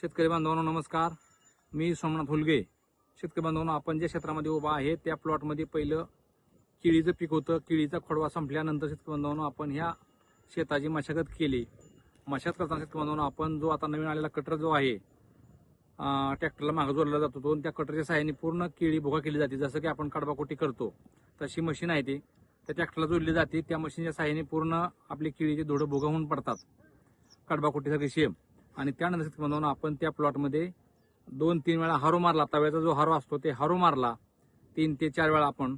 शेतकरी बांधवांनो नमस्कार. मी सोमनाथ हुलगे. शेतकरी बांधवांनो आपण ज्या क्षेत्रामध्ये उभा आहे त्या प्लॉटमध्ये पहिलं केळीचं पीक होतं. केळीचा खोडवा संपल्यानंतर शेतकरी बांधवांनो आपण ह्या शेताची मशागत केली. मशागत करताना शेतकरी बांधवांनो आपण जो आता नवीन आलेला कटर जो आहे ट्रॅक्टरला मागं जोडला जातो तो आणि त्या कटरच्या सहाय्याने पूर्ण केळी भोगा केली जाते. जसं की आपण कडबाकोटी करतो तशी मशीन आहे ती. त्या ट्रॅक्टरला जोडली जाते. त्या मशीनच्या सहाय्याने पूर्ण आपली केळीचे धोडं भोगा होऊन पडतात. कडबाकोटीसारखी शेम. आणि त्यानंतर शेतकरी आपण त्या प्लॉटमध्ये दोन तीन वेळा हारो मारला. तव्याचा जो हारो असतो ते हारो मारला. तीन ते चार वेळा आपण.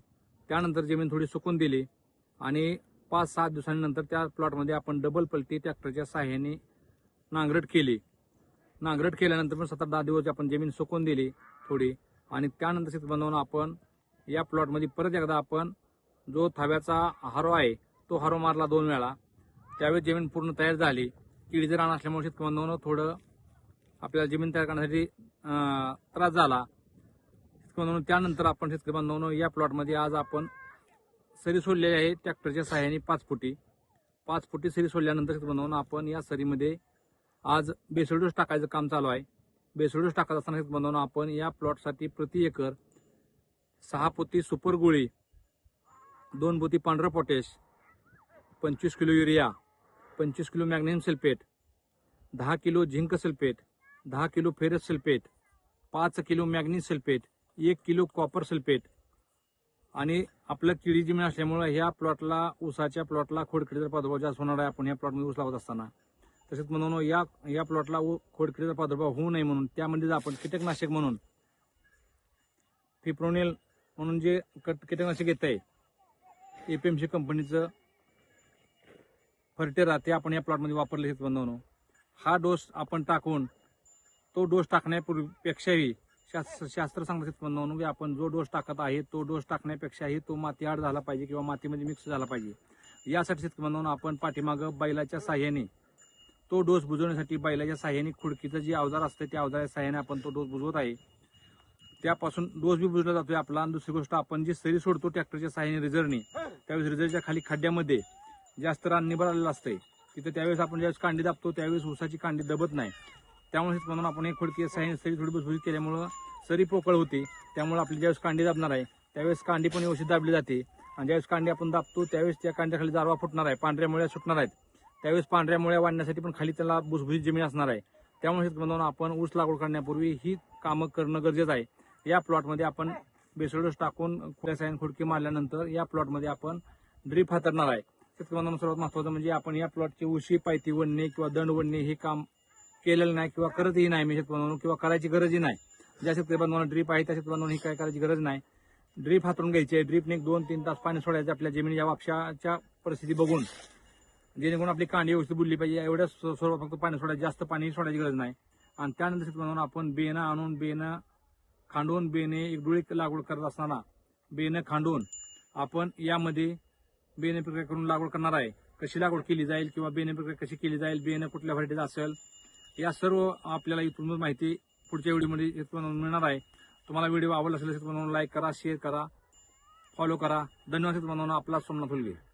त्यानंतर जमीन थोडी सुकून दिली. आणि पाच सात दिवसांनंतर त्या प्लॉटमध्ये आपण डबल पलटी ट्रॅक्टरच्या सहाय्याने नांगरट केली. नांगरट केल्यानंतर पण सतरा दहा दिवस आपण जमीन सुकून दिली थोडी. आणि त्यानंतर शेत बनवून आपण या प्लॉटमध्ये परत एकदा आपण जो थव्याचा हारो आहे तो हारो मारला दोन वेळा. त्यावेळी जमीन पूर्ण तयार झाली. किडीचं रान असल्यामुळे शेतकरी थोडं आपल्याला जमीन तयार करण्यासाठी त्रास झाला. शेतकरी त्यानंतर आपण शेतकरी बांधवांनो या प्लॉटमध्ये आज आपण सरी सोडलेली आहे ट्रॅक्टरच्या सहाय्याने पाच फुटी. पाच फुटी सरी सोडल्यानंतर शेतकरी बांधवांनो आपण या सरीमध्ये आज बेसोडोस टाकायचं काम चालू आहे. बेसोडोस टाकत असताना शेतकरी बांधवांनो आपण या प्लॉटसाठी प्रति एकर सहा पोती सुपर गोळी दोन पोती पांढरं पोटॅश पंचवीस किलो युरिया पंचवीस किलो मॅग्नेशियम सल्फेट दहा किलो झिंक सल्फेट दहा किलो फेरस सल्फेट पाच किलो मॅग्नीज सल्फेट एक किलो कॉपर सल्फेट. आणि आपलं किडी जमीन असल्यामुळं ह्या प्लॉटला ऊसाच्या प्लॉटला खोडकिडीचा प्रादुर्भाव जास्त होणार आहे. आपण ह्या प्लॉटमध्ये ऊस लावत असताना. तसेच म्हणून या या प्लॉटला ऊ- खोडकिडीचा प्रादुर्भाव होऊ नये म्हणून त्यामध्ये आपण कीटकनाशक म्हणून फिप्रोनेल म्हणून जे कट- कीटकनाशक येत आहे एपीएमसी कंपनीचं फर्टेरा ते आपण या प्लॉटमध्ये वापरले आहेत बनवणं हा डोस आपण टाकून तो डोस टाकण्यापूर्वीपेक्षाही शास्त्र शास्त्र सांगत म्हणून की आपण जो डोस टाकत आहे तो डोस टाकण्यापेक्षाही तो माती आड झाला पाहिजे किंवा मातीमध्ये मिक्स झाला पाहिजे. यासाठी शेतकरी म्हणून आपण पाठीमागं बैलाच्या साह्याने तो डोस बुजवण्यासाठी बैलाच्या साह्याने खुडकीचं जे अवजार असतं त्या अवजाराच्या साह्याने आपण तो डोस बुजवत आहे. त्यापासून डोस बी बुजला जातोय आपला. आणि दुसरी गोष्ट आपण जी सरी सोडतो ट्रॅक्टरच्या साह्याने रिझरने त्यावेळेस रिझरच्या खाली खड्ड्यामध्ये जास्त रान निबर आलेलं असतंय. तिथे त्यावेळेस आपण ज्यावेळेस कांडी दाबतो त्यावेळेस ऊसाची कांडी दबत नाही. त्यामुळे म्हणून आपण एक खोडकी साईन सरी थोडी भुसभुशीत केल्यामुळं सरी पोकळ होते. त्यामुळे आपली ज्यावेळेस कांडी दाबणार आहे त्यावेळेस कांडी पण व्यवस्थित दाबली जाते. आणि ज्यावेळेस कांडी आपण दाबतो त्यावेळेस त्या कांड्याखाली जारवा फुटणार आहे पांढऱ्या मुळ्या सुटणार आहेत. त्यावेळेस पांढऱ्या मुळ्या वाढण्यासाठी पण खाली त्याला भुसभुशीत जमीन असणार आहे. त्यामुळे हेच म्हणून आपण ऊस लागवड करण्यापूर्वी ही कामं करणं गरजेचं आहे. या प्लॉटमध्ये आपण बेसोडोस टाकून साईन खुडकी मारल्यानंतर या प्लॉटमध्ये आपण ड्रीप हातरणार आहे. शेतकरी बांधवांनो सर्वात महत्वाचं म्हणजे आपण या प्लॉटची उशी पायती वडणे किंवा दंड वडणे हे काम केलेलं नाही किंवा करतही नाही मी शेतकरी किंवा करायची गरजही नाही. ज्या शेतकरी बांधवांना ड्रीप आहे त्या शेतकरी बांधवांना ही काय करायची गरज नाही. ड्रीप हातरून घ्यायची आहे. ड्रीपने एक दोन तीन तास पाणी सोडायचं आपल्या जमिनीच्या वापशाच्या परिस्थिती बघून. जेणेकरून आपली कांडी व्यवस्थित बुडली पाहिजे. एवढ्या स्वरूपात फक्त पाणी सोडायचं. जास्त पाणी सोडायची गरज नाही. आणि त्यानंतर शेतकरी आपण बेनं आणून बेनं खांडून बेने एक डोळी लागवड करत असताना बेनं खांडून आपण यामध्ये बेने प्रक्रिया करून लागवड करणार आहे. कशी लागवड केली जाईल किंवा बेने प्रक्रिया कशी केली जाईल बेनं कुठल्या व्हरायटीचं असेल या सर्व आपल्याला इथून माहिती पुढच्या व्हिडिओमध्ये शेतकऱ्यांना मिळणार आहे. तुम्हाला व्हिडिओ आवडला असेल शेतकऱ्यांना लाईक करा शेअर करा फॉलो करा. धन्यवाद शेतकऱ्यांना आपला सोमनाथ हुलगे